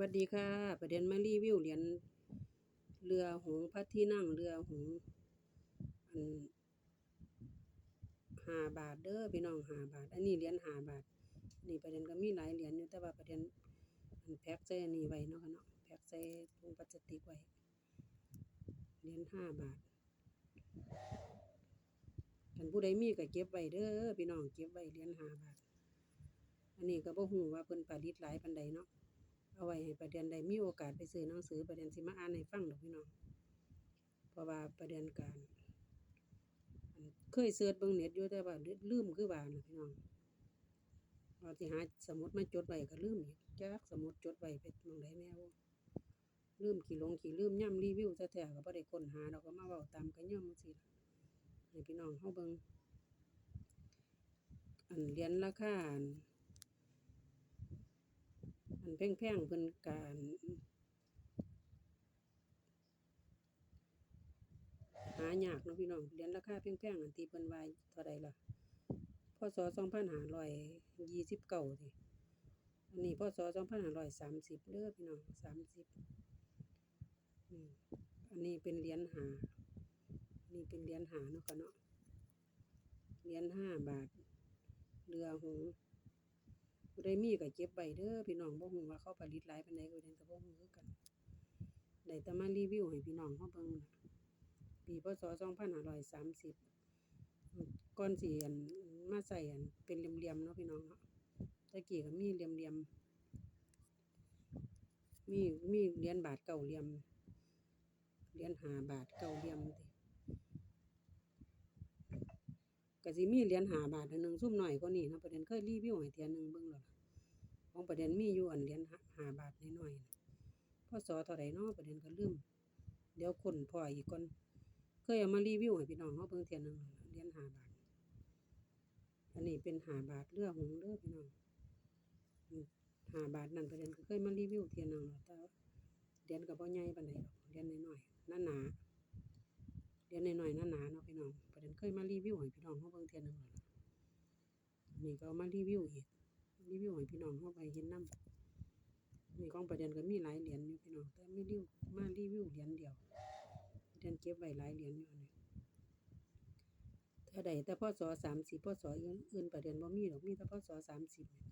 วัสดีค่ะ ประเด็นมารีวิวเหรียญเรือหงพระที่นั่งเรือหงอันหาบาทเด้อพี่น้องหาบาท อันนี้เหรียญหาบาท นี่ประเด็นก็มีหลายเหรียญอยู่แต่ว่าประเด็นอันแพ็กใส่อันนี้ไว้เนาะค่ะเนาะแพ็กใส่ถุงพลาสติกไว้เหรียญห้าบาทท่านผู้ใดมีก็เก็บไว้เด้อพี่น้องเก็บไว้เหรียญห้าบาท อันนี้ก็บ่ฮู้ว่าเพิ่นประดิษฐ์หลายปานใดเนาะ เอาไว้ให้ประเด็นใดมีโอกาสไปซื้อหนังสือประเด็นสิมาอ่านให้ฟังดอกพี่น้อง เพราะว่าประเด็นการเคยเสิร์ชเบิ่งเน็ตอยู่แต่ว่าลืมคือว่านะพี่น้องว่าสิหาสมุดมาจดไว้ก็ลืมอีกจักสมุดจดไว้ไปมองใดแน่บ่ลืมขี้ลงขี้ลืมย่ำรีวิวแท้ๆก็บ่ได้ค้นหาดอกก็มาเว้าตามกันย่อมจังซี่ล่ะให้พี่น้องเฮาเบิ่งอันเรียญราคา อันอันแพงๆเพิ่นการหายากเนาะพี่น้องเหรียญราคาแพงๆอันที่เพิ่นว่าเท่าใดล่ะพศ2529ติอันนี้พศ2530เด้อพี่น้อง30อืมอันนี้เป็นเหรียญหาอันนี้เป็นเหรียญหาเนาะค่ะเนาะเหรียญห้าบาทเรือหงส์ ผู้ใดมีก็เก็บไว้เด้อพี่น้องบ่ฮู้ว่าเขาผลิตหลายปานใดก็เรียนก็บ่ฮู้คือกันได้แต่มารีวิวให้พี่น้องเฮาเบิ่งนะปีพศ2530อืมก่อนสิอันมาใส่อันเป็นเหลี่ยมๆเนาะพี่น้องเนาะต่กี้ก็มีเหลี่ยมๆมีมีเหรียญบาทเก้าเหลี่ยมเหรียญห้าบาทเก้าเหลี่ยมติ ก็สิมีเหรียญห้าบาทอันหนึงซุ่มหน้อยกว่านี้นะประเด็นเคยรีวิวให้เที่ยหนึงเบิ่งแล้วล่ะของประเด็นมีอยู่อันเหรียญห้าหาบาทน้อยๆน่ะพศเท่าใดเนาะประเด็นก็ลืมเดี๋ยวคนพ่ออีกก่อนเคยเอามารีวิวให้พี่น้องเฮาเบิ่งเที่ยหนึงแล้วล่ะเหรียญห้าบาท อันนี้เป็นห้าบาทเรือหงส์เด้อพี่น้องอืมห้าบาทนั่นประเด็นก็เคยมารีวิวเที่ยหนึงแล้วแต่ว่าเหรียญก็บ่ใหญ่ปานใดดอกเหรียญน้อยๆหนาๆเหรียญน้อยๆหนาๆเนาะพี่น้องประ เคยมารีวิวให้พี่น้องเฮาเบิ่งเทียหนึงแล้วล่ะอันนี้ก็เอามารีวิวอีกรีวิวให้พี่น้องเข้าไปเห็นน้ำนี่ของประเด็นก็มีหลายเหรียญอยู่พี่น้องแต่ไม่รีวิวมารีวิวเหรียญเดียวประเด็นเก็บไว้หลายเหรียญอยู่นนี้ถ้าใดแต่พศ30พศอื่นประเด็นบ่มีดอกมีแต่พศ30เนี่ย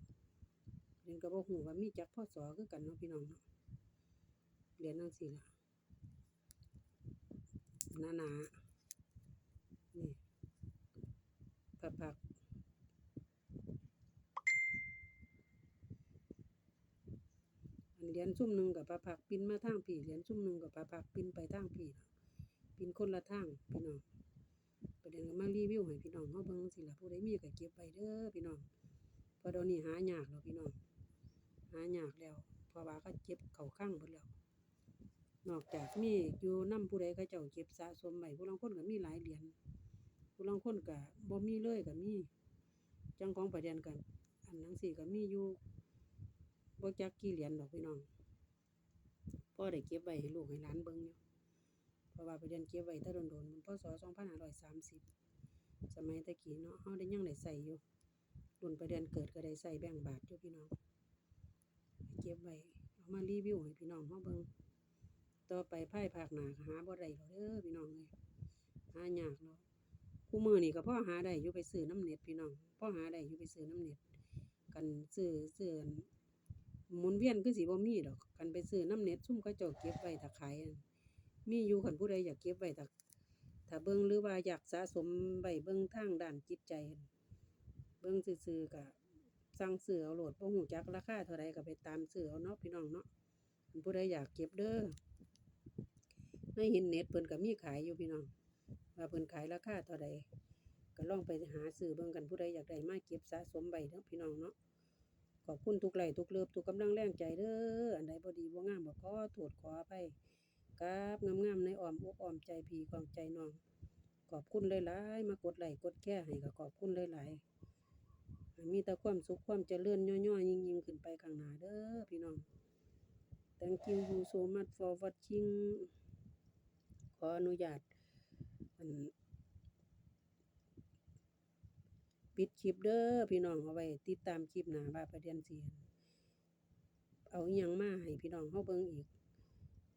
ประเด็นก็บ่ฮู้ว่ามีจักพศคือกันเนาะพี่น้องเนาะเหรียญจังซี่ล่ะหนาๆนี่ ผัก อันเหรียญซุ่มหนึ่งกับพระพักปินมาทางพี่เหรียญซุ่มหนึ่งกับพระพักปินไปทางพี่ล่ะปินคนละทางพี่น้องประเด็นก็มารีวิวให้พี่น้องเฮาเบิ่งสิละผู้ใดมีก็เก็บไว้เด้อพี่น้องพราะเดี๋ยวนี้หายากแล้วพี่น้องหายากแล้วพระว่าเขาเก็บเข้าคลังเบิดแล้วนอกจากมีอยู่นำผู้ใดเขาเจ้าเก็บสะสมไว้ผู้ลางคนก็มีหลายเหรียญ ผู้ลางคนก็บ่มีเลยก็มีจังของประเด็นกัน อันจังซี่ก็มีอยู่บ่จักกี่เหรียญดอกพี่น้องพ่อได้เก็บไว้ให้ลูกให้หลานเบิ่งอยู่เพราะว่าประเด็นเก็บไว้แต่โดนๆมันพศ2530 สมัยตะกี้เนาะเฮาได้ยังได้ใช้อยู่รุ่นประเด็นเกิดก็ได้ใช้แบ่งบาทอยู่พี่น้องเก็บไว้เอามารีวิวให้พี่น้องเฮาเบิ่งต่อไปภายภาคหนาหาบ่ได้แล้วเด้อพี่น้องเอ้ยหายากแล้ว คู่มือนี่ก็พ่อหาได้อยู่ไปซื้อน้ำเน็ตพี่น้องพ่อหาได้อยู่ไปซื้อน้ำเน็ตกันซื้อซื้อนหมุนเวียนคือสิบ่มีดอกคันไปซื้อน้ำเน็ตซุ่มเขาเจ้าเก็บไว้ถ้าขายมีอยู่คันผู้ใดอยากเก็บไว้ถ้าถ้าเบิ่งหรือว่าอยากสะสมไว้เบิ่งทางด้านจิตใจ เบิ่งซื่อๆก็สั่งซื้อเอาโหลดบ่ฮู้จักราคาเท่าใดก็ไปตามซื้อเอาเนาะพี่น้องเนาะผู้ใดอยากเก็บเด้อในเห็นเน็ตเพิ่นก็มีขายอยู่พี่น้อง ว่าเพิ่นขายราคาเท่าใดก็ลองไปหาซื้อเบิ่งกันผู้ใดอยากได้มาเก็บสะสมไว้เนาะพี่น้องเนาะขอบคุณทุกไหลทุกเลิฟทุกกำลังแรงใจเด้ออันใดบ่ดีบ่งามก็ขอโทษขออภัยกราบงามๆในอ้อมอกอ้อมใจพี่ของใจน้องขอบคุณหลายๆมากดไลค์กดแชร์ให้ก็ขอบคุณหลายๆให้มีแต่ความสุขความเจริญย่อยๆยิ่งๆขึ้นไปข้างหน้าเด้อพี่น้อง Thank you so much for watching ขออนุญาต นปิดคลิปเด้อพี่น้องเอาไว้ ติดตามคลิปหนาว่าประเด็นสิเอาอยังมาให้พี่น้องเฮาเบิ่งอีก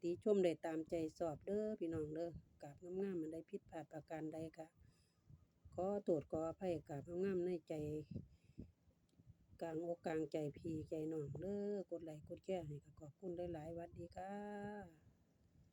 ติชมได้ตามใจชอบเด้อพี่น้องเด้อกราบงามๆมันได้ผิดพลาดประการใดก็ขอโทษขออภัยกราบงามๆในใจ กลางอกกลางใจพี่ใจน้องเด้อกดไลค์กดแชร์ให้ก็ขอบคุณหลายๆวัดดีค่ะ